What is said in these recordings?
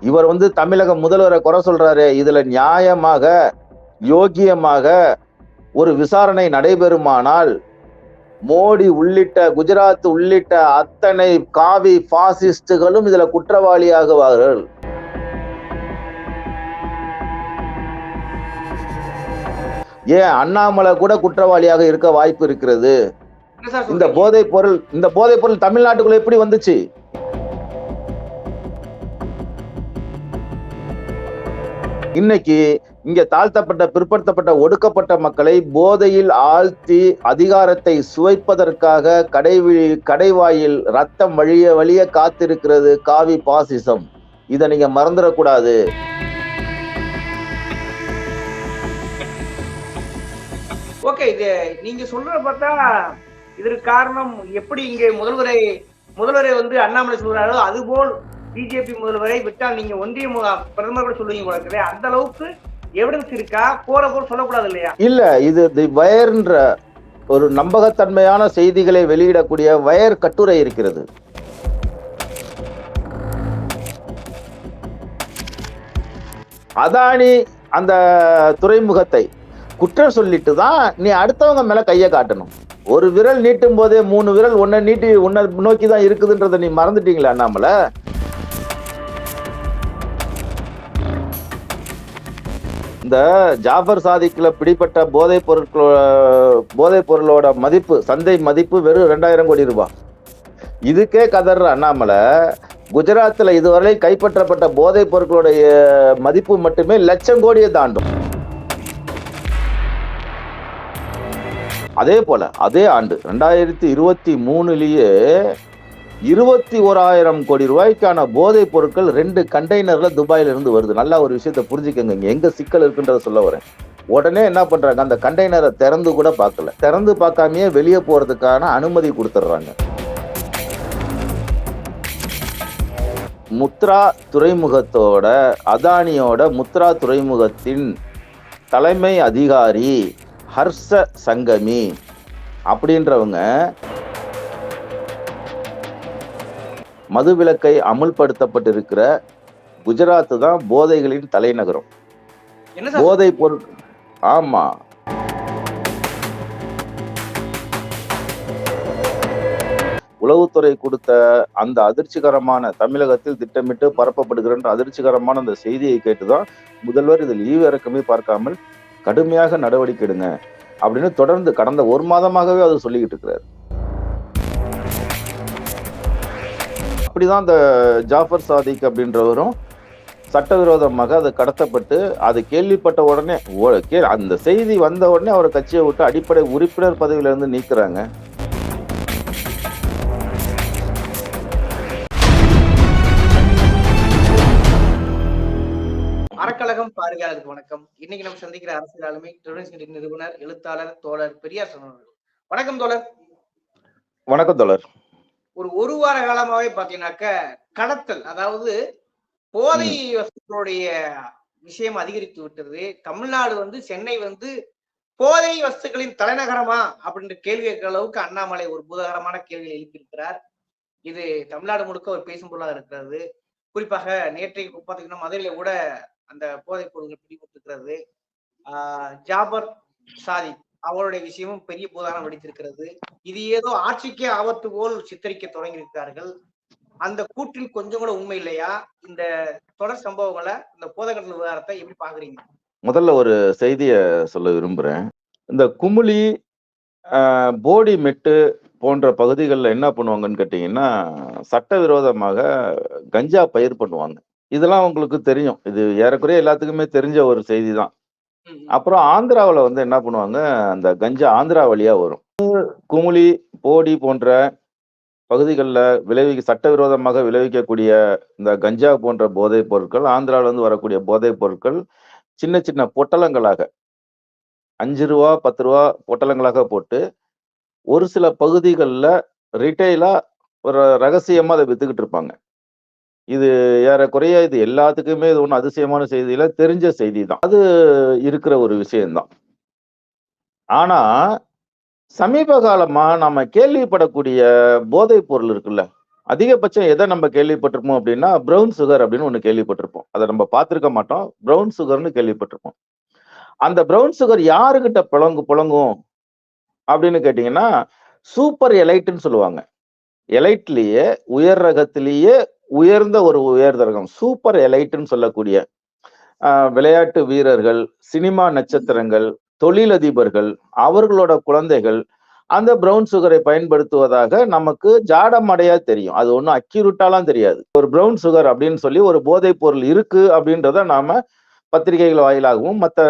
இவர் வந்து தமிழக முதல்வரை குறை சொல்றாரு. இதுல நியாயமாக யோக்கியமாக ஒரு விசாரணை நடைபெறுமானால் மோடி உள்ளிட்ட குஜராத் உள்ளிட்ட அத்தனை காவி பாசிஸ்டுகளும் இதுல குற்றவாளியாகுவார்கள். ஏன் அண்ணாமலை கூட குற்றவாளியாக இருக்க வாய்ப்பு இருக்கிறது? இந்த? போதைப் பொருள் இந்த போதைப் பொருள் தமிழ்நாட்டுக்குள்ள எப்படி வந்துச்சு? இன்னைக்கு இங்க தாழ்த்தப்பட்ட பிற்படுத்தப்பட்ட ஒடுக்கப்பட்ட மக்களை போதையில் ஆழ்த்தி அதிகாரத்தை சுவைப்பதற்காக கடைவி கடைவாயில் ரத்தம் வழிய வழிய காத்திருக்கிறது காவி பாசிசம். இதை நீங்க மறந்துடக்கூடாது. ஓகே இது நீங்க சொல்ற பார்த்தா இதற்கு காரணம் எப்படி இங்கே முதல்வரை முதல்வரை வந்து அண்ணாமலை சொல்றாரோ அதுபோல் பிஜேபி முதல்வரை விட்டால் நீங்க ஒன்றிய பிரதமர் கூட சொல்லுவீங்க போல அந்த அளவுக்கு எவிடன்ஸ் இருக்கா? போற போல் சொல்லக்கூடாது இல்லையா? இல்ல இது தி வயர்ன்ற ஒரு நம்பகத்தன்மையான செய்திகளை வெளியிடக்கூடிய வயர் கட்டுரை இருக்கிறது. அதானி அந்த துறைமுகத்தை குற்றம் சொல்லிட்டு தான் நீ அடுத்தவங்க மேல கையை காட்டணும். ஒரு விரல் நீட்டும் போதே மூணு விரல் ஒன்ன நீட்டி உன்னை நோக்கி தான் இருக்குதுன்றதை நீ மறந்துட்டீங்களா அண்ணாமலை? இந்த ஜாஃபர் சாதிக்கில் பிடிப்பட்ட போதைப் பொருட்களோ போதைப் பொருளோட மதிப்பு சந்தை மதிப்பு வெறும் ரெண்டாயிரம் கோடி ரூபாய். இதுக்கே கதற அண்ணாமலை குஜராத்தில் இதுவரை கைப்பற்றப்பட்ட போதைப் பொருட்களுடைய மதிப்பு மட்டுமே லட்சம் கோடியை தாண்டும். அதே போல அதே ஆண்டு ரெண்டாயிரத்தி இருபத்தி மூணுலேயே இருபத்தி ஓராயிரம் கோடி ரூபாய்க்கான போதைப் பொருட்கள் ரெண்டு கண்டெய்னர்ல துபாயில இருந்து வருது. நல்லா ஒரு விஷயத்த புரிஞ்சுக்கங்க. இங்க எங்க சிக்கல் இருக்குன்றத சொல்ல வரேன். உடனே என்ன பண்றாங்க? அந்த கண்டெய்னரை திறந்து கூட பார்க்கல. திறந்து பார்க்காமயே வெளியே போறதுக்கான அனுமதி கொடுத்துட்றாங்க முத்ரா துறைமுகத்தோட அதானியோட முத்ரா துறைமுகத்தின் தலைமை அதிகாரி ஹர்ஷ சங்கமி அப்படின்றவங்க மதுவிலக்கை அமுல்படுத்தப்பட்டிருக்கிற குஜராத் தான் போதைகளின் தலைநகரம். போதை பொருள் ஆமா. உளவுத்துறை கொடுத்த அந்த அதிர்ச்சிகரமான தமிழகத்தில் திட்டமிட்டு பரப்பப்படுகிற அதிர்ச்சிகரமான அந்த செய்தியை கேட்டுதான் முதல்வர் இதில் ஈவிரக்கமே பார்க்காமல் கடுமையாக நடவடிக்கை எடுங்க அப்படின்னு தொடர்ந்து கடந்த ஒரு மாதமாகவே அது சொல்லிக்கிட்டு இருக்கிறார். அப்படிதான் அந்த ஜாஃபர் சாதிக் அப்படின்றவரும் சட்டவிரோதமாக அது கடத்தப்பட்டு அது கேள்விப்பட்ட உடனே கே- அந்த செய்தி வந்த உடனே அவர் கட்சியை விட்டு அடிப்படை உறுப்பினர் பதவியில இருந்து நீக்குறாங்க. அறக்கழகம் பார்வையாளருக்கு வணக்கம். இன்னைக்கு நம்ம சந்திக்கிற அரசியல் ஆளுமை நிறுவனர் எழுத்தாளர் தோழர் பெரியார் சொன்னார் வணக்கம் தோழர். வணக்கம் தோழர். ஒரு ஒரு வார காலமாவே பாத்தீங்கன்னாக்க கடத்தல் அதாவது போதை வஸ்துக்களுடைய விஷயம் அதிகரித்து விட்டது. தமிழ்நாடு வந்து சென்னை வந்து போதை வஸ்துக்களின் தலைநகரமா அப்படின்ற கேள்வி கேட்கிற அளவுக்கு அண்ணாமலை ஒரு பூதகரமான கேள்வியை எழுப்பியிருக்கிறார். இது தமிழ்நாடு முழுக்க ஒரு பேசும் பொருளாக இருக்கிறது. குறிப்பாக நேற்றைக்கு பாத்தீங்கன்னா மதுரையில கூட அந்த போதைப் பொருட்கள் பிடிபட்டிருக்கிறது. ஜாபர் சாதி அவருடைய விஷயமும் பெரிய பூதானம் வெடித்திருக்கிறது. இது ஏதோ ஆட்சிக்கே ஆபத்து போல் சித்தரிக்க தொடங்கி இருக்கிறார்கள் அந்த கூற்றில் கொஞ்சம் கூட உண்மை இல்லையா? இந்த தொடர் சம்பவங்களை இந்த போதகர்கள் விவகாரத்தை எப்படி பாக்குறீங்க முதல்ல ஒரு செய்தியை சொல்ல விரும்புறேன். இந்த குமுளி ஆஹ், போடி மெட்டு போன்ற பகுதிகளில் என்ன பண்ணுவாங்கன்னு கேட்டிங்கன்னா சட்டவிரோதமாக கஞ்சா பயிர் பண்ணுவாங்க. இதெல்லாம் உங்களுக்கு தெரியும். இது ஏறக்குறைய எல்லாத்துக்குமே தெரிஞ்ச ஒரு செய்தி தான். அப்புறம் ஆந்திராவில் வந்து என்ன பண்ணுவாங்க? அந்த கஞ்சா ஆந்திரா வழியா வரும். குமுளி போடி போன்ற பகுதிகளில் விளைவிக்க சட்டவிரோதமாக விளைவிக்கக்கூடிய இந்த கஞ்சா போன்ற போதைப் பொருட்கள் ஆந்திராவிலேருந்து வரக்கூடிய போதைப் பொருட்கள் சின்ன சின்ன பொட்டலங்களாக அஞ்சு ரூபா பத்து ரூபா பொட்டலங்களாக போட்டு ஒரு சில பகுதிகளில் ரிட்டைலாக ஒரு ரகசியமாக அதை வித்துக்கிட்டு இருப்பாங்க. இது ஏறக்குறைய இது எல்லாத்துக்குமே இது ஒன்றும் அதிசயமான செய்தியில தெரிஞ்ச செய்தி தான் அது இருக்கிற ஒரு விஷயம்தான். ஆனா சமீப காலமா நம்ம கேள்விப்படக்கூடிய போதைப் பொருள் இருக்குல்ல அதிகபட்சம் எதை நம்ம கேள்விப்பட்டிருப்போம் அப்படின்னா ப்ரௌன் சுகர் அப்படின்னு ஒன்று கேள்விப்பட்டிருப்போம். அதை நம்ம பார்த்திருக்க மாட்டோம். ப்ரௌன் சுகர்னு கேள்விப்பட்டிருப்போம். அந்த ப்ரௌன் சுகர் யாருக்கிட்ட புழங்கு புழங்கும் அப்படின்னு கேட்டிங்கன்னா சூப்பர் எலைட்டுன்னு சொல்லுவாங்க. எலைட்லேயே உயர் ரகத்திலேயே உயர்ந்த ஒரு உயர்தரகம் சூப்பர் எலைட்னு சொல்லக்கூடிய விளையாட்டு வீரர்கள் சினிமா நட்சத்திரங்கள் தொழிலதிபர்கள் அவர்களோட குழந்தைகள் அந்த ப்ரௌன் சுகரை பயன்படுத்துவதாக நமக்கு ஜாடமடையா தெரியும். அது ஒன்றும் அக்யூரட்டாலாம் தெரியாது. ஒரு ப்ரௌன் சுகர் அப்படின்னு சொல்லி ஒரு போதைப் பொருள் இருக்கு அப்படின்றத நாம பத்திரிகைகள் வாயிலாகவும் மற்ற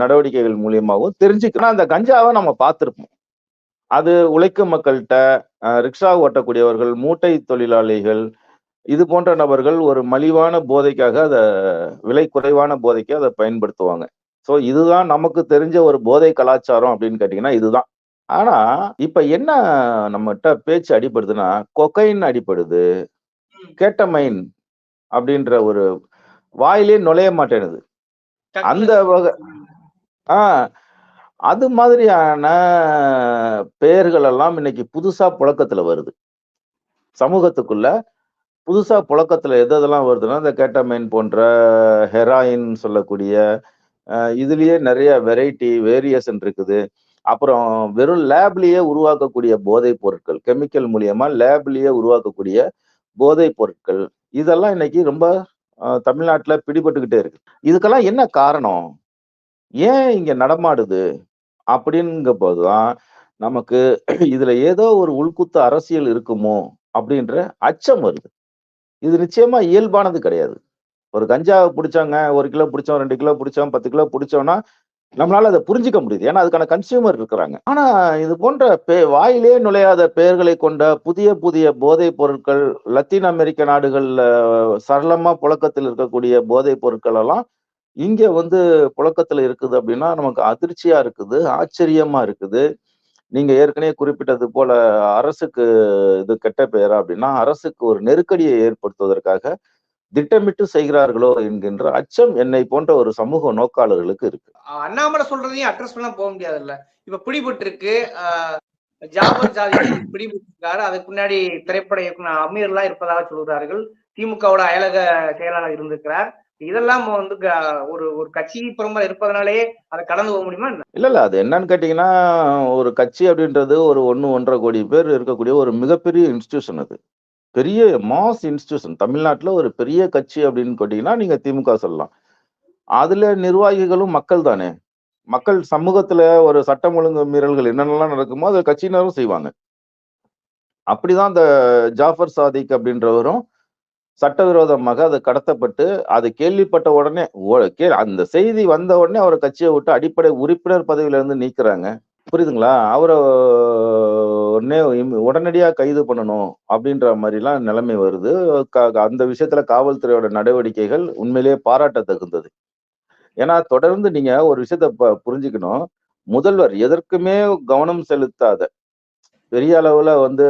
நடவடிக்கைகள் மூலியமாகவும் தெரிஞ்சுக்கணும். அந்த கஞ்சாவை நம்ம பார்த்துருப்போம். அது உழைக்கும் மக்கள்கிட்ட ரிக்ஷா ஓட்டக்கூடியவர்கள் மூட்டை தொழிலாளிகள் இது போன்ற நபர்கள் ஒரு மலிவான போதைக்காக அதை விலை குறைவான போதைக்கு அதை பயன்படுத்துவாங்க. ஸோ இதுதான் நமக்கு தெரிஞ்ச ஒரு போதை கலாச்சாரம் அப்படின்னு கேட்டிங்கன்னா இதுதான். ஆனா இப்ப என்ன நம்மகிட்ட பேச்சு அடிபடுதுன்னா கொக்கைன் அடிபடுது கேட்டமைன் அப்படின்ற ஒரு வாயிலே நுழைய மாட்டேனுது. அந்த வகை ஆ அது மாதிரியான பெயர்கள் எல்லாம் இன்னைக்கு புதுசா புழக்கத்துல வருது. சமூகத்துக்குள்ள புதுசாக புழக்கத்தில் எது எதெல்லாம் வருதுன்னா இந்த கேட்டமைன் போன்ற ஹெராயின் சொல்லக்கூடிய இதுலேயே நிறைய வெரைட்டி வேரியேஷன் இருக்குது. அப்புறம் வெறும் லேப்லேயே உருவாக்கக்கூடிய போதைப் பொருட்கள் கெமிக்கல் மூலியமா லேப்லேயே உருவாக்கக்கூடிய போதைப் பொருட்கள் இதெல்லாம் இன்னைக்கு ரொம்ப தமிழ்நாட்டில் பிடிபட்டுக்கிட்டே இருக்கு. இதுக்கெல்லாம் என்ன காரணம்? ஏன் இங்கே நடமாடுது? அப்படிங்க போதுதான் நமக்கு இதுல ஏதோ ஒரு உள்குத்து அரசியல் இருக்குமோ அப்படின்ற அச்சம் வருது. இது நிச்சயமா இயல்பானது கிடையாது. ஒரு கஞ்சாவை பிடிச்சாங்க ஒரு கிலோ பிடிச்சோம் ரெண்டு கிலோ பிடிச்சோம் பத்து கிலோ பிடிச்சோம்னா நம்மளால அதை புரிஞ்சுக்க முடியுது. ஏன்னா அதுக்கான கன்சியூமர் இருக்கிறாங்க. ஆனா இது போன்ற பே வாயிலே நுழையாத பெயர்களை கொண்ட புதிய புதிய போதைப் பொருட்கள் லத்தீன் அமெரிக்க நாடுகள்ல சரளமா புழக்கத்தில் இருக்கக்கூடிய போதைப் பொருட்கள் எல்லாம் இங்க வந்து புழக்கத்துல இருக்குது அப்படின்னா நமக்கு அதிர்ச்சியா இருக்குது ஆச்சரியமா இருக்குது. நீங்க ஏற்கனவே குறிப்பிட்டது போல அரசுக்கு இது கெட்ட பெயரா அப்படின்னா அரசுக்கு ஒரு நெருக்கடியை ஏற்படுத்துவதற்காக திட்டமிட்டு செய்கிறார்களோ என்கின்ற அச்சம் என்னை போன்ற ஒரு சமூக நோக்காளர்களுக்கு இருக்கு. அண்ணாமலை சொல்றதையும் அட்ரஸ் பண்ண போக முடியாதுல்ல. இப்ப பிடிபட்டு இருக்கு ஜாபர் ஜாதி பிடிபட்டிருக்காரு. அதுக்கு முன்னாடி திரைப்பட இயக்குனர் அமீர்லாம் இருப்பதாக சொல்கிறார்கள் திமுகவோட அயலக செயலாளர் இருந்திருக்கிறார். இதெல்லாம் வந்து க- ஒரு ஒரு கட்சி புறம்பா இருப்பதனாலே அதை கடந்து போக முடியுமா என்ன? இல்ல இல்ல. அது என்னன்னு கேட்டீங்கன்னா ஒரு கட்சி அப்படின்றது ஒரு ஒன்னு ஒன்றரை கோடி பேர் இருக்கக்கூடிய ஒரு மிகப்பெரிய இன்ஸ்டிடியூஷன் அது. பெரிய மாஸ் இன்ஸ்டிடியூஷன் தமிழ்நாட்டுல ஒரு பெரிய கட்சி அப்படின்னு கேட்டீங்கன்னா நீங்க திமுக சொல்லலாம். அதுல நிர்வாகிகளும் மக்கள் தானே. மக்கள் சமூகத்துல ஒரு சட்டம் ஒழுங்கு மீறல்கள் என்னென்னலாம் நடக்குமோ அதை கட்சியினரும் செய்வாங்க. அப்படிதான் அந்த ஜாஃபர் சாதிக் அப்படின்றவரும் சட்டவிரோதமாக அது கடத்தப்பட்டு அது கேள்விப்பட்ட உடனே கே- அந்த செய்தி வந்த உடனே அவரை கட்சியை விட்டு அடிப்படை உறுப்பினர் பதவியிலிருந்து நீக்கிறாங்க. புரியுதுங்களா? அவரை உடனே இம்- கைது பண்ணணும் அப்படின்ற மாதிரிலாம் நிலைமை வருது. க- அந்த விஷயத்துல காவல்துறையோட நடவடிக்கைகள் உண்மையிலேயே பாராட்ட தகுந்தது ஏன்னா தொடர்ந்து நீங்க ஒரு விஷயத்த ப- புரிஞ்சுக்கணும். முதல்வர் எதற்குமே கவனம் செலுத்தாத பெரிய அளவுல வந்து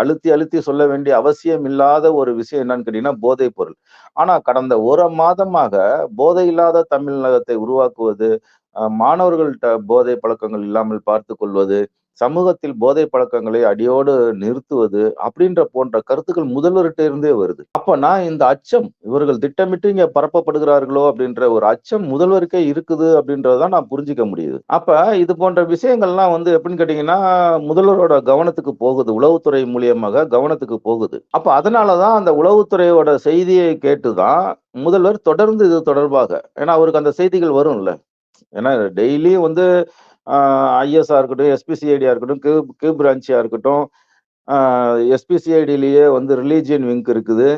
அழுத்தி அழுத்தி சொல்ல வேண்டிய அவசியம் இல்லாத ஒரு விஷயம் என்னன்னு கேட்டீங்கன்னா போதைப் பொருள். ஆனா கடந்த ஒரு மாதமாக போதை இல்லாத தமிழகத்தை உருவாக்குவது அஹ், மாணவர்கள்ட்ட போதை பழக்கங்கள் இல்லாமல் பார்த்து கொள்வது சமூகத்தில் போதை பழக்கங்களை அடியோடு நிறுத்துவது அப்படின்ற போன்ற கருத்துக்கள் முதல்வர்கிட்ட இருந்தே வருது. அப்பனா இந்த அச்சம் இவர்கள் திட்டமிட்டு இங்க பரப்பப்படுகிறார்களோ அப்படின்ற ஒரு அச்சம் முதல்வருக்கே இருக்குது அப்படின்றதான் நான் புரிஞ்சுக்க முடியுது. அப்ப இது போன்ற விஷயங்கள்லாம் வந்து எப்படின்னு கேட்டீங்கன்னா முதல்வரோட கவனத்துக்கு போகுது உளவுத்துறை மூலியமாக கவனத்துக்கு போகுது. அப்ப அதனாலதான் அந்த உளவுத்துறையோட செய்தியை கேட்டுதான் முதல்வர் தொடர்ந்து இது தொடர்பாக ஏன்னா அவருக்கு அந்த செய்திகள் வரும்ல. ஏன்னா டெய்லியும் வந்து ஐஎஸ்ஆ இருக்கட்டும் எஸ்பிசிஐடியாக இருக்கட்டும் கியூ கியூ பிரான்ச்சியாக இருக்கட்டும் எஸ்பிசிஐடிலேயே வந்து ரிலீஜியன் விங்க் இருக்குது.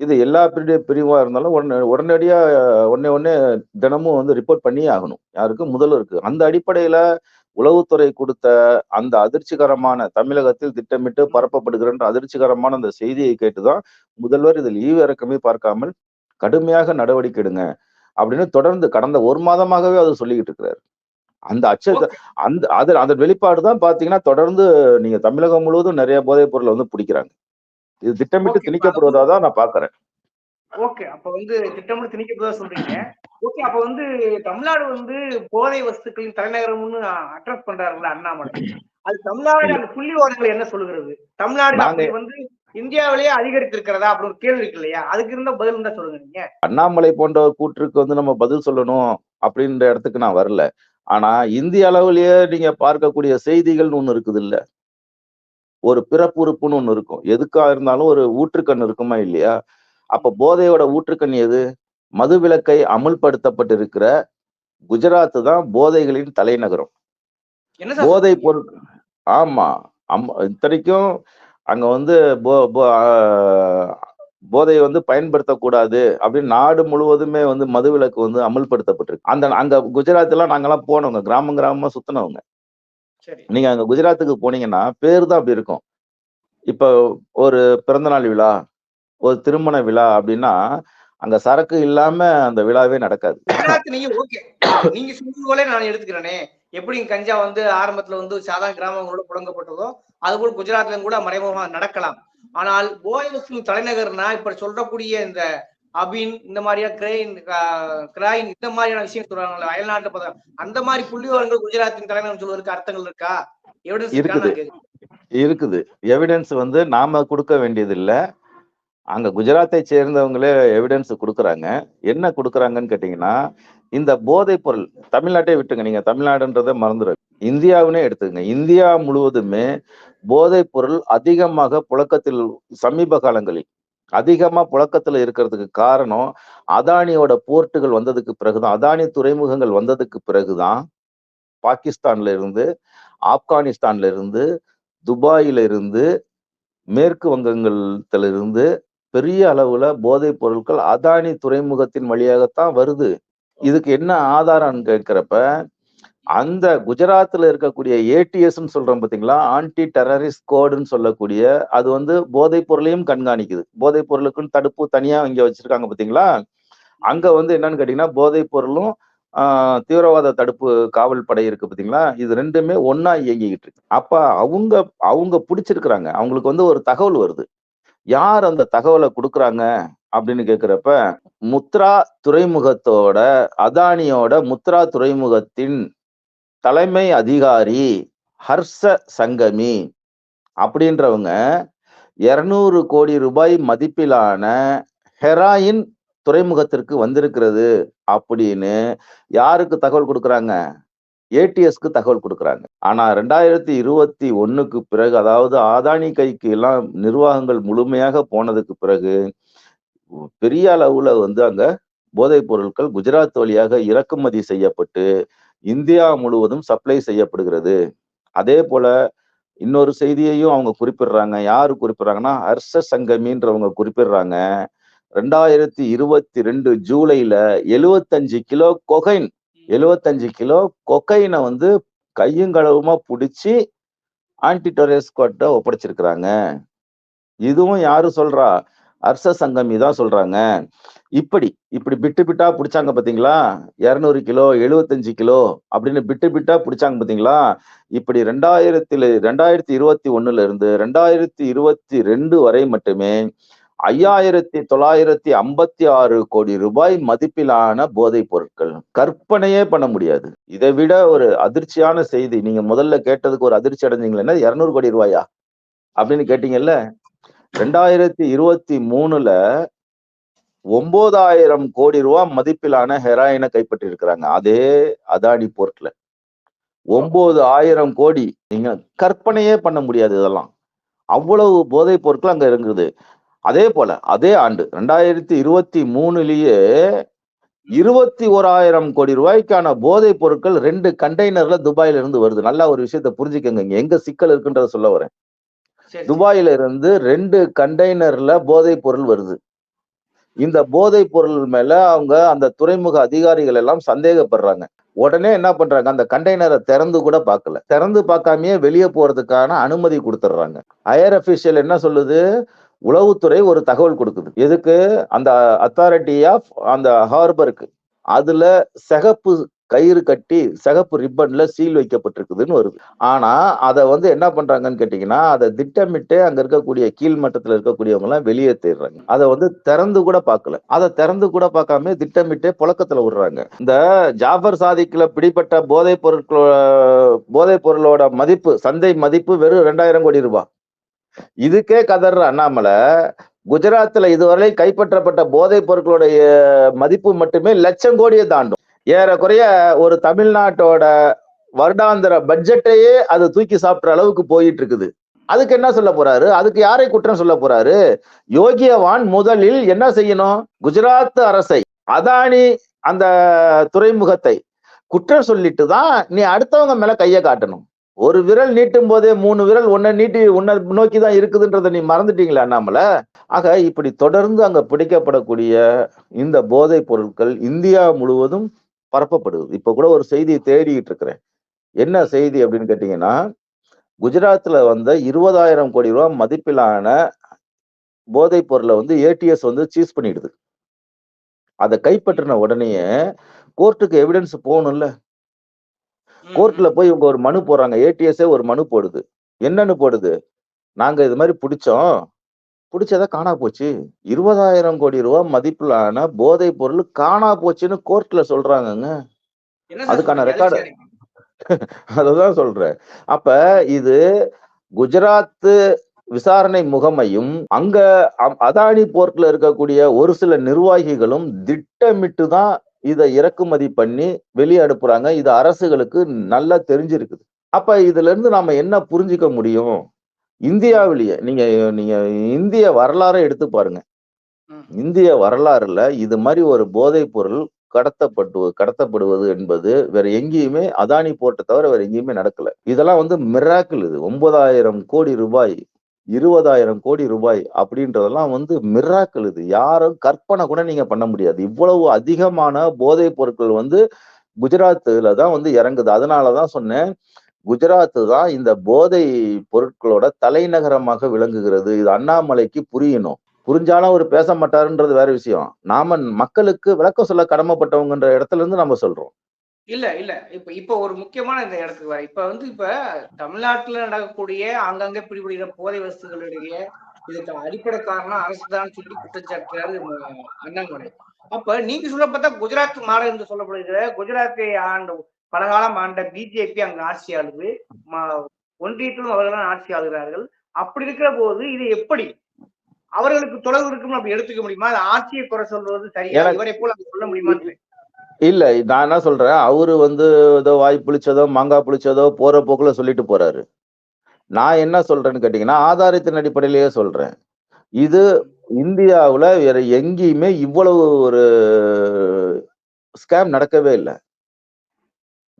இது எல்லா பிரிவு பிரிவாக இருந்தாலும் உடனே உடனடியாக உடனே உடனே தினமும் வந்து ரிப்போர்ட் பண்ணியே ஆகணும். யாருக்கு? முதல்வருக்கு. அந்த அடிப்படையில் உளவுத்துறை கொடுத்த அந்த அதிர்ச்சிகரமான தமிழகத்தில் திட்டமிட்டு பரப்பப்படுகிற அதிர்ச்சிகரமான அந்த செய்தியை கேட்டுதான் முதல்வர் இதில் ஈவிறக்கமே பார்க்காமல் கடுமையாக நடவடிக்கை எடுங்க அப்படின்னு தொடர்ந்து கடந்த ஒரு மாதமாகவே அது சொல்லிக்கிட்டு இருக்கிறார். அந்த அச்சத்தை அந்த அது அந்த வெளிப்பாடு தான் பாத்தீங்கன்னா தொடர்ந்து நீங்க தமிழகம் முழுவதும் நிறைய போதைப் பொருளை வந்து பிடிக்கிறாங்க. இது திட்டமிட்டு திணிக்கப்படுவதா தான் நான் பாக்குறேன். ஓகே அப்ப வந்து திட்டமிட்டு திணிக்கப்படுதா சொல்றீங்க. ஓகே அப்ப வந்து தமிழ்நாடு வந்து போதை வஸ்துக்களின் தலைநகரம்னு அட்ரஸ் பண்றாருல்ல அண்ணாமலை. அது தமிழ்நாடு அந்த புள்ளி விவரங்கள் என்ன சொல்லுகிறது? தமிழ்நாடு வந்து இந்தியாவிலேயே அதிகரித்திருக்கிறதா? அப்படி ஒரு கேள்வி இருக்கு இல்லையா? அதுக்கு இருந்த பதில் இருந்தா சொல்லுங்க நீங்க. அண்ணாமலை போன்ற கூற்றுக்கு வந்து நம்ம பதில் சொல்லணும் அப்படின்ற இடத்துக்கு நான் வரல. ஆனா இந்திய அளவிலேயே நீங்க பார்க்கக்கூடிய செய்திகள்னு ஒண்ணு இருக்குது இல்ல ஒரு பிறப்புறுப்புன்னு ஒண்ணு இருக்கும். எதுக்கா இருந்தாலும் ஒரு ஊற்றுக்கண் இருக்குமா இல்லையா? அப்ப போதையோட ஊற்றுக்கண் எது? மதுவிலக்கை அமுல்படுத்தப்பட்டிருக்கிற குஜராத் தான் போதைகளின் தலைநகரம். போதை? பொருள் ஆமா. அம்- இத்தனைக்கும் அங்க வந்து போதையை வந்து பயன்படுத்தக்கூடாது அப்படின்னு நாடு முழுவதுமே வந்து மதுவிலக்கு வந்து அமல்படுத்தப்பட்டிருக்கு. அந்த அங்க குஜராத் எல்லாம் நாங்கெல்லாம் போனவங்க கிராமம் கிராமமா சுத்தினவங்க. நீங்க அங்க குஜராத்துக்கு போனீங்கன்னா பேர் தான் அப்படி இருக்கும். இப்ப ஒரு பிறந்தநாள் விழா ஒரு திருமண விழா அப்படின்னா அங்க சரக்கு இல்லாம அந்த விழாவே நடக்காது. நீங்க ஓகே. நீங்க சொல்றது போல நான் எடுத்துக்கிறேனே. எப்படி கஞ்சா வந்து ஆரம்பத்துல வந்து சாதாரண கிராமங்களோட புழங்கப்பட்டதோ அதுபோல் குஜராத்லயும் கூட மறைமுகமா நடக்கலாம். ஆனால் வசூல் தலைநகர்னா இப்ப சொல்லக்கூடிய இந்த அபின் இந்த மாதிரியா கிரைன் கிரைன் இந்த மாதிரியான விஷயம் சொல்றாங்கல்ல அயல்நாட்டு பதம் அந்த மாதிரி புள்ளி விவரங்கள் குஜராத்தின் தலைநகர் சொல்வதற்கு அர்த்தங்கள் இருக்கா? எவிடன்ஸ். இருக்குது. எவிடன்ஸ் வந்து நாம கொடுக்க வேண்டியது இல்ல அங்க குஜராத்தை சேர்ந்தவங்களே எவிடன்ஸ் கொடுக்குறாங்க. என்ன கொடுக்குறாங்கன்னு கேட்டீங்கன்னா இந்த போதைப் பொருள் தமிழ்நாட்டை விட்டுங்க நீங்க தமிழ்நாடுன்றதை மறந்துடு இந்தியாவுனே எடுத்துக்கங்க. இந்தியா முழுவதுமே போதைப் பொருள் அதிகமாக புழக்கத்தில் சமீப காலங்களில் அதிகமாக புழக்கத்தில் இருக்கிறதுக்கு காரணம் அதானியோட போர்ட்டுகள் வந்ததுக்கு பிறகுதான். அதானி துறைமுகங்கள் வந்ததுக்கு பிறகுதான் பாகிஸ்தான்ல இருந்து ஆப்கானிஸ்தான்ல இருந்து துபாயில இருந்து மேற்கு வங்கங்கள்ல இருந்து பெரிய அளவுல போதைப் பொருட்கள் அதானி துறைமுகத்தின் வழியாகத்தான் வருது. இதுக்கு என்ன ஆதாரம்னு கேட்கிறப்ப அந்த குஜராத்ல இருக்கக்கூடிய ஏடிஎஸ்ன்னு சொல்றோம் பாத்தீங்களா? ஆன்டி டெரரிஸ்ட் கோடுன்னு சொல்லக்கூடிய அது வந்து போதைப் பொருளையும் கண்காணிக்குது. போதைப் பொருளுக்குன்னு தடுப்பு தனியா இங்க வச்சிருக்காங்க பாத்தீங்களா? அங்க வந்து என்னன்னு கேட்டீங்கன்னா போதைப் பொருளும் ஆஹ் தீவிரவாத தடுப்பு காவல் படை இருக்கு பாத்தீங்களா? இது ரெண்டுமே ஒன்னா இயங்கிக்கிட்டு இருக்கு. அப்ப அவங்க அவங்க பிடிச்சிருக்கிறாங்க. அவங்களுக்கு வந்து ஒரு தகவல் வருது. யார் அந்த தகவலை கொடுக்குறாங்க அப்படின்னு கேட்குறப்ப முத்ரா துறைமுகத்தோட அதானியோட முத்ரா துறைமுகத்தின் தலைமை அதிகாரி ஹர்ஷ சங்கமி அப்படின்றவங்க இருநூறு கோடி ரூபாய் மதிப்பிலான ஹெராயின் துறைமுகத்திற்கு வந்திருக்கிறது அப்படின்னு யாருக்கு தகவல் கொடுக்குறாங்க? ஏடிஎஸ்க்கு தகவல் கொடுக்குறாங்க. ஆனா ரெண்டாயிரத்தி இருபத்தி ஒண்ணுக்கு பிறகு அதாவது ஆதானி கைக்கு எல்லாம் நிர்வாகங்கள் முழுமையாக போனதுக்கு பிறகு பெரிய அளவுல வந்து அங்க போதைப் பொருட்கள் குஜராத் வழியாக இறக்குமதி செய்யப்பட்டு இந்தியா முழுவதும் சப்ளை செய்யப்படுகிறது. அதே போல இன்னொரு செய்தியையும் அவங்க குறிப்பிடுறாங்க. யாரு குறிப்பிடுறாங்கன்னா ஹர்ஷ சங்கமின்றவங்க குறிப்பிடுறாங்க. ரெண்டாயிரத்தி இருபத்தி ரெண்டு ஜூலைல எழுவத்தஞ்சு கிலோ கொகைன் எழுவத்தஞ்சு கிலோ கொக்கைனை வந்து கையுங்களவுமா பிடிச்சி ஆன்டி டெரரிஸ்ட் ஒப்படைச்சிருக்கிறாங்க. இதுவும் யாரு சொல்றா? அரச சங்கமி தான் சொல்றாங்க. இப்படி இப்படி பிட்டு பிட்டா பிடிச்சாங்க பாத்தீங்களா? இருநூறு கிலோ எழுவத்தஞ்சு கிலோ அப்படின்னு பிட்டு பிட்டா பிடிச்சாங்க பாத்தீங்களா? இப்படி ரெண்டாயிரத்துல ரெண்டாயிரத்தி இருபத்தி ஒண்ணுல இருந்து ரெண்டாயிரத்தி இருபத்தி ரெண்டு வரை மட்டுமே ஐயாயிரத்தி தொள்ளாயிரத்தி ஐம்பத்தி ஆறு கோடி ரூபாய் மதிப்பிலான போதைப் பொருட்கள். கற்பனையே பண்ண முடியாது. இதை விட ஒரு அதிர்ச்சியான செய்தி. நீங்க முதல்ல கேட்டதுக்கு ஒரு அதிர்ச்சி அடைஞ்சீங்களா? இரநூறு கோடி ரூபாயா? அப்படின்னு கேட்டீங்கல்ல? ரெண்டாயிரத்தி இருபத்தி மூணுல ஒன்பதாயிரம் கோடி ரூபாய் மதிப்பிலான ஹெராயினை கைப்பற்றி இருக்கிறாங்க அதே அதானி போர்ட்ல. ஒன்பது ஆயிரம் கோடி நீங்க கற்பனையே பண்ண முடியாது இதெல்லாம். அவ்வளவு போதைப் பொருட்கள் அங்க இருக்குது அதே போல அதே ஆண்டு ரெண்டாயிரத்தி இருபத்தி மூணுலயே இருபத்தி ஓராயிரம் கோடி ரூபாய்க்கான போதைப் பொருட்கள் ரெண்டு கண்டெய்னர்ல துபாயில இருந்து வருது. நல்லா ஒரு விஷயத்த புரிஞ்சுக்கங்க இங்க. எங்க சிக்கல் இருக்குன்றத சொல்ல வரேன். துபாயில இருந்து ரெண்டு கண்டெய்னர்ல போதைப் பொருள் வருது. இந்த போதைப் பொருள் மேல அவங்க அந்த துறைமுக அதிகாரிகள் எல்லாம் சந்தேகப்படுறாங்க. உடனே என்ன பண்றாங்க? அந்த கண்டெய்னரை திறந்து கூட பார்க்கல. திறந்து பார்க்காமயே வெளியே போறதுக்கான அனுமதி கொடுத்துட்றாங்க ஹையர் அபிஷியல் என்ன சொல்லுது? உளவுத்துறை ஒரு தகவல் கொடுக்குது. எதுக்கு? அந்த அத்தாரிட்டி ஆஃப் அந்த ஹார்பருக்கு அதுல சிகப்பு கயிறு கட்டி சிகப்பு ரிப்பன்ல சீல் வைக்கப்பட்டிருக்குதுன்னு வருது. ஆனா அதை வந்து என்ன பண்றாங்கன்னு கேட்டீங்கன்னா அதை திட்டமிட்டு அங்க இருக்கக்கூடிய கீழ் மட்டத்துல இருக்கக்கூடியவங்க எல்லாம் வெளியேற்றிடுறாங்க அதை வந்து திறந்து கூட பார்க்கல. அதை திறந்து கூட பார்க்காம திட்டமிட்டே புழக்கத்துல விடுறாங்க. இந்த ஜாஃபர் சாதிக்குல பிடிப்பட்ட போதைப் பொருட்களோ போதைப் பொருளோட மதிப்பு சந்தை மதிப்பு வெறும் ரெண்டாயிரம் கோடி ரூபாய். இதுக்கே கதற அண்ணாமலை குஜராத்ல இதுவரை கைப்பற்றப்பட்ட போதைப் பொருட்களுடைய மதிப்பு மட்டுமே லட்சம் கோடியை தாண்டும். ஏறக்குறைய ஒரு தமிழ்நாட்டோட வருடாந்திர பட்ஜெட்டையே அது தூக்கி சாப்பிட்ற அளவுக்கு போயிட்டு இருக்குது அதுக்கு என்ன சொல்ல போறாரு? அதுக்கு யாரை குற்றம் சொல்ல போறாரு? யோகியவான் முதலில் என்ன செய்யணும்? குஜராத் அரசை அதானி அந்த துறைமுகத்தை குற்றம் சொல்லிட்டு தான் நீ அடுத்தவங்க மேல கையை காட்டணும். ஒரு விரல் நீட்டும் போதே மூணு விரல் ஒன்ன நீட்டி உன்னை நோக்கி தான் இருக்குதுன்றத நீ மறந்துட்டீங்களா நாமல ஆக இப்படி தொடர்ந்து அங்க பிடிக்கப்படக்கூடிய இந்த போதைப் பொருட்கள் இந்தியா முழுவதும் பரப்பப்படுது. இப்ப கூட ஒரு செய்தியை தேடிட்டு இருக்கிறேன் என்ன செய்தி அப்படின்னு கேட்டீங்கன்னா குஜராத்ல வந்த இருபதாயிரம் கோடி ரூபாய் மதிப்பிலான போதைப் பொருளை வந்து ஏடிஎஸ் வந்து சீஸ் பண்ணிடுது. அதை கைப்பற்றின உடனேயே கோர்ட்டுக்கு எவிடன்ஸ் போகணும்ல. கோர்ட்ல. போய் இவங்க ஒரு மனு போடுறாங்க. ஏடிஎஸ்ஏ ஒரு மனு போடுது. என்னன்னு போடுது? நாங்க இது மாதிரி பிடிச்சோம். பிடிச்சத காணா போச்சு. இருபதாயிரம் கோடி ரூபாய் மதிப்பிலான போதைப் பொருள் காணா போச்சுன்னு கோர்ட்ல சொல்றாங்கங்க. அதுக்கான? ரெக்கார்டு. அததான் சொல்றேன். அப்ப இது குஜராத் விசாரணை முகமையும் அங்க அதானி போர்ட்ல இருக்கக்கூடிய ஒரு சில நிர்வாகிகளும் திட்டமிட்டு தான் இதை இறக்குமதி பண்ணி வெளியே அனுப்புறாங்க இது அரசுகளுக்கு நல்லா தெரிஞ்சிருக்குது. அப்ப இதுல இருந்து நாம என்ன புரிஞ்சுக்க முடியும்? இந்தியாவிலேயே நீங்க நீங்க இந்திய வரலாறை எடுத்து பாருங்க. இந்திய வரலாறுல இது மாதிரி ஒரு போதைப் பொருள் கடத்தப்பட்டு கடத்தப்படுவது என்பது வேற எங்கேயுமே அதானி போர்ட்டை தவிர வேற எங்கேயுமே நடக்கல. இதெல்லாம் வந்து மிராக்கிள் இது. ஒன்பதாயிரம் கோடி ரூபாய் இருபதாயிரம் கோடி ரூபாய் அப்படின்றதெல்லாம் வந்து மிராக்கிள் இது. யாரும் கற்பனை கூட நீங்க பண்ண முடியாது. இவ்வளவு அதிகமான போதைப் பொருட்கள் வந்து குஜராத்ல தான் வந்து இறங்குது. அதனாலதான் சொன்னேன். குஜராத் தான் இந்த போதை பொருட்களோட தலைநகரமாக விளங்குகிறது. இது அண்ணாமலைக்கு புரியணும். புரிஞ்சாலும் அவர் பேச மாட்டாருன்றது வேற விஷயம். நாம மக்களுக்கு விளக்கம் சொல்ல கடமைப்பட்டவங்கன்ற இடத்துல இருந்து நம்ம சொல்றோம். இல்ல இல்ல. இப்ப இப்ப ஒரு முக்கியமான இந்த இடத்துக்கு வர இப்ப வந்து இப்ப தமிழ்நாட்டுல நடக்கக்கூடிய அங்கங்க பிடிபடுகிற போதை வசதிகளுடைய இதுக்கு அடிப்படை காரணம் அரசு தான் சொல்லி குற்றச்சாட்டுறாரு அண்ணாமலை. அப்ப நீங்க சொல்ல பார்த்தா குஜராத் மாநிலம் என்று சொல்லப்படுகிற குஜராத்தை ஆண்டு பலகாலம் ஆண்ட பிஜேபி அங்க ஆட்சி ஆளுது. ஒன்றியத்திலும் அவர்கள் ஆட்சி ஆளுகிறார்கள். அப்படி இருக்கிற போது இது எப்படி அவர்களுக்கு தொடர்பு இருக்கும்னு அப்படி எடுத்துக்க முடியுமா? அது ஆட்சியை குறை சொல்வது சரியா இவரை போல சொல்ல முடியுமா? இல்ல நான் என்ன சொல்றேன்? அவரு வந்து ஏதோ வாய் புளிச்சதோ மாங்காய் புளிச்சதோ போற போக்குல சொல்லிட்டு போறாரு. நான் என்ன சொல்றேன்னு கேட்டீங்கன்னா ஆதாரத்தின் அடிப்படையிலேயே சொல்றேன். இது இந்தியாவுல வேற எங்கேயுமே இவ்வளவு ஒரு ஸ்கேம் நடக்கவே இல்லை.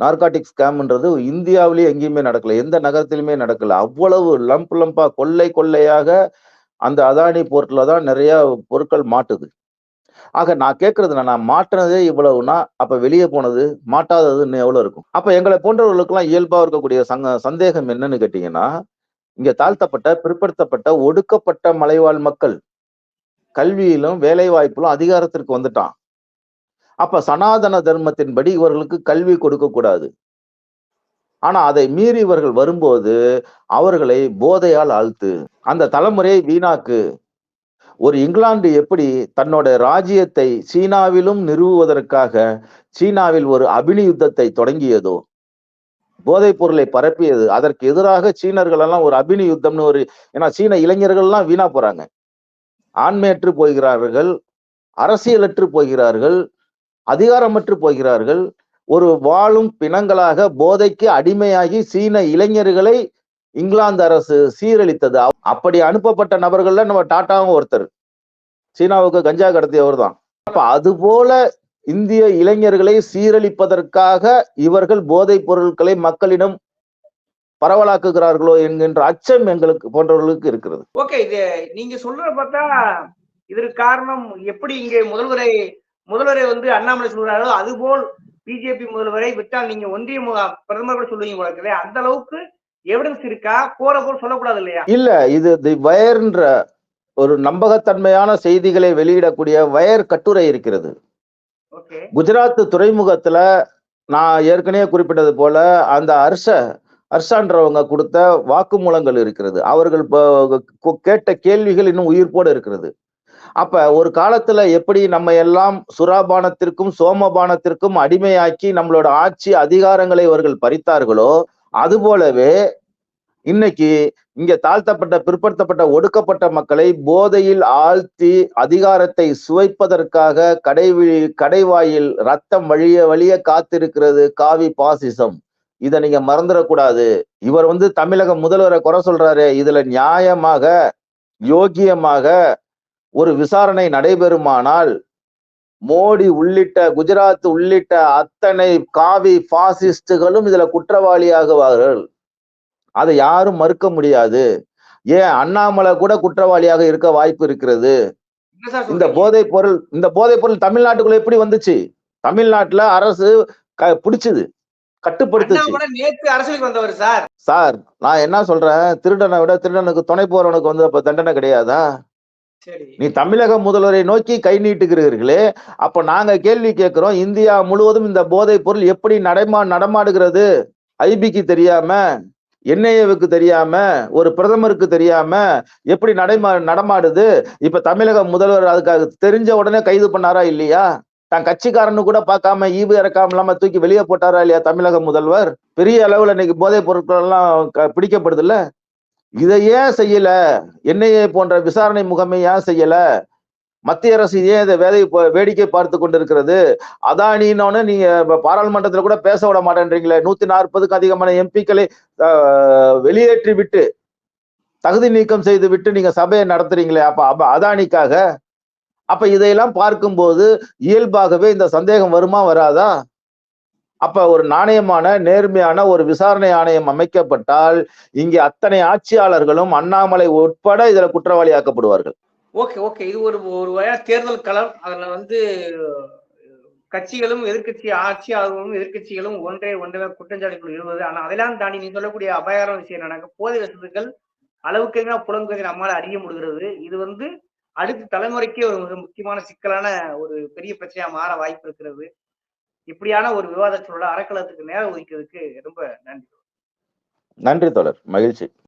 நார்காட்டிக் ஸ்கேம்ன்றது இந்தியாவிலேயே எங்கேயுமே நடக்கல. எந்த நகரத்திலுமே நடக்கல. அவ்வளவு லம்ப் லம்பா கொள்ளை கொள்ளையாக அந்த அதானி போர்ட்டில் தான் நிறைய பொருட்கள் மாட்டுது. ஆக நான் கேட்கறது என்ன, நான் மாட்டினதே இவ்வளவுனா அப்ப வெளியே போனது மாட்டாதது இன்னும் எவ்வளவு இருக்கும்? அப்ப எங்களை போன்றவர்களுக்கெல்லாம் இயல்பா இருக்கக்கூடிய சங்க சந்தேகம் என்னன்னு கேட்டீங்கன்னா இங்க தாழ்த்தப்பட்ட பிற்படுத்தப்பட்ட ஒடுக்கப்பட்ட மலைவாழ் மக்கள் கல்வியிலும் வேலை வாய்ப்பிலும் அதிகாரத்திற்கு வந்துட்டான். அப்ப சனாதன தர்மத்தின்படி இவர்களுக்கு கல்வி கொடுக்க கூடாது. ஆனா அதை மீறி இவர்கள் வரும்போது அவர்களை போதையால் ஆழ்த்து. அந்த தலைமுறையை வீணாக்கு. ஒரு இங்கிலாந்து எப்படி தன்னோட ராஜ்யத்தை சீனாவிலும் நிறுவுவதற்காக சீனாவில் ஒரு அபினி யுத்தத்தை தொடங்கியதோ போதைப் பொருளை பரப்பியது அதற்கு எதிராக சீனர்கள் எல்லாம் ஒரு அபினி யுத்தம்னு ஒரு ஏன்னா சீன இளைஞர்கள் எல்லாம் வீணா போறாங்க. ஆண்மையற்று போகிறார்கள் அரசியலற்று போகிறார்கள் அதிகாரமற்று போகிறார்கள். ஒரு வாழும் பிணங்களாக போதைக்கு அடிமையாகி சீன இளைஞர்களை இங்கிலாந்து அரசு சீரழித்தது. அப்படி அனுப்பப்பட்ட நபர்கள்ல நம்ம டாட்டாவும் ஒருத்தர். சீனாவுக்கு கஞ்சா கடத்தியவர் தான். அப்ப அது போல இந்திய இளைஞர்களை சீரழிப்பதற்காக இவர்கள் போதைப் பொருட்களை மக்களிடம் பரவலாக்குகிறார்களோ என்கின்ற அச்சம் எங்களுக்கு போன்றவர்களுக்கு இருக்கிறது. ஓகே இது நீங்க சொல்ற பார்த்தா இதற்கு காரணம் எப்படி இங்கே முதல்வரை முதல்வரை வந்து அண்ணாமலை சொல்றாரோ அதுபோல் பிஜேபி முதல்வரை விட்டால் நீங்க ஒன்றிய பிரதமர் கூட சொல்லுவீங்க போல. அந்த அளவுக்கு எவிடன்ஸ் இருக்கா? போற போல் சொல்லக்கூடாது இல்லையா? இல்ல இது தி வயர்ன்ற ஒரு நம்பகத்தன்மையான செய்திகளை வெளியிடக்கூடிய வயர் கட்டுரை இருக்கிறது. குஜராத் துறைமுகத்துல நான் ஏற்கனவே குறிப்பிட்டது போல அந்த அர்ஷ அர்ஷான்றவங்க கொடுத்த வாக்குமூலங்கள் இருக்கிறது. அவர்கள் கேட்ட கேள்விகள் இன்னும் உயிர்ப்போடு இருக்கிறது. அப்ப ஒரு காலத்துல எப்படி நம்ம எல்லாம் சுராபானத்திற்கும் சோமபானத்திற்கும் அடிமையாக்கி நம்மளோட ஆட்சி அதிகாரங்களை அவர்கள் பறித்தார்களோ அது போலவே இன்னைக்கு இங்க தாழ்த்தப்பட்ட பிற்படுத்தப்பட்ட ஒடுக்கப்பட்ட மக்களை போதையில் ஆழ்த்தி அதிகாரத்தை சுவைப்பதற்காக கடைவி கடைவாயில் ரத்தம் வழிய வழிய காத்திருக்கிறது காவி பாசிசம். இதை நீங்க மறந்துடக்கூடாது. இவர் வந்து தமிழக முதல்வரை குறை சொல்றாரு. இதுல நியாயமாக யோக்கியமாக ஒரு விசாரணை நடைபெறுமானால் மோடி உள்ளிட்ட குஜராத் உள்ளிட்ட அத்தனை காவி பாசிஸ்டுகளும் இதுல குற்றவாளியாகுவார்கள். அதை யாரும் மறுக்க முடியாது. ஏன்? அண்ணாமலை கூட குற்றவாளியாக இருக்க வாய்ப்பு இருக்கிறது. இந்த? போதைப் பொருள் இந்த போதைப் பொருள் தமிழ்நாட்டுக்குள்ள எப்படி வந்துச்சு? தமிழ்நாட்டுல அரசு பிடிச்சது கட்டுப்படுத்துச்சு. சார். சார் நான் என்ன சொல்றேன்? திருடனை விட திருடனுக்கு துணை போறவனுக்கு வந்து அப்ப தண்டனை கிடையாதா? நீ தமிழக முதல்வரை நோக்கி கை நீட்டுகிறீர்களே அப்ப நாங்க கேள்வி கேட்கிறோம் இந்தியா முழுவதும் இந்த போதைப் பொருள் எப்படி நடமா நடமாடுகிறது? ஐபிக்கு தெரியாம என்ஐஏவுக்கு தெரியாம ஒரு பிரதமருக்கு தெரியாம எப்படி நடைமா நடமாடுது? இப்ப தமிழக முதல்வர் அதுக்காக தெரிஞ்ச உடனே கைது பண்ணாரா இல்லையா? தான் கட்சிக்காரனு கூட பார்க்காம ஈவு இறக்காம இல்லாம தூக்கி வெளியே போட்டாரா இல்லையா தமிழக முதல்வர்? பெரிய அளவுல இன்னைக்கு போதைப் பொருட்கள் எல்லாம் க- பிடிக்கப்படுது இல்ல இதை ஏன் செய்யல? என்ஐஏ போன்ற விசாரணை முகமை ஏன் செய்யல? மத்திய அரசு ஏன் இதை வேலை வேடிக்கை பார்த்து கொண்டிருக்கிறது? அதானின்னு நீங்க பாராளுமன்றத்தில் கூட பேச விட மாட்டேன்றீங்களே. நூத்தி நாற்பதுக்கு அதிகமான எம்பிக்களை வெளியேற்றி விட்டு தகுதி நீக்கம் செய்து விட்டு நீங்க சபையை நடத்துறீங்களே. அப்ப அப்ப அதானிக்காக அப்ப இதையெல்லாம் பார்க்கும்போது இயல்பாகவே இந்த சந்தேகம் வருமா வராதா? அப்ப ஒரு நாணயமான நேர்மையான ஒரு விசாரணை ஆணையம் அமைக்கப்பட்டால் இங்கே அத்தனை ஆட்சியாளர்களும் அண்ணாமலை உட்பட இதுல குற்றவாளியாக்கப்படுவார்கள் ஓகே ஓகே. இது ஒரு ஒரு வகையான தேர்தல் களம். அதுல வந்து கட்சிகளும் எதிர்க்கட்சி ஆட்சியாளர்களும் எதிர்க்கட்சிகளும் ஒன்றே ஒன்றே குற்றஞ்சாட்டுக்குள் இருந்தது. ஆனா அதெல்லாம் தாண்டி நீ சொல்லக்கூடிய அபாயம் விஷயம் என்னன்னாக்க போதை வசதிகள் அளவுக்கு புலங்குவதை நம்மளால அறிய முடிகிறது. இது வந்து அடுத்த தலைமுறைக்கே ஒரு மிக முக்கியமான சிக்கலான ஒரு பெரிய பிரச்சனையா மாற வாய்ப்பு இருக்கிறது. இப்படியான ஒரு விவாத சூழல அறக்கலத்துக்கு நேரம் ஒதுக்கிறதுக்கு ரொம்ப நன்றி நன்றி தொடர் மகிழ்ச்சி.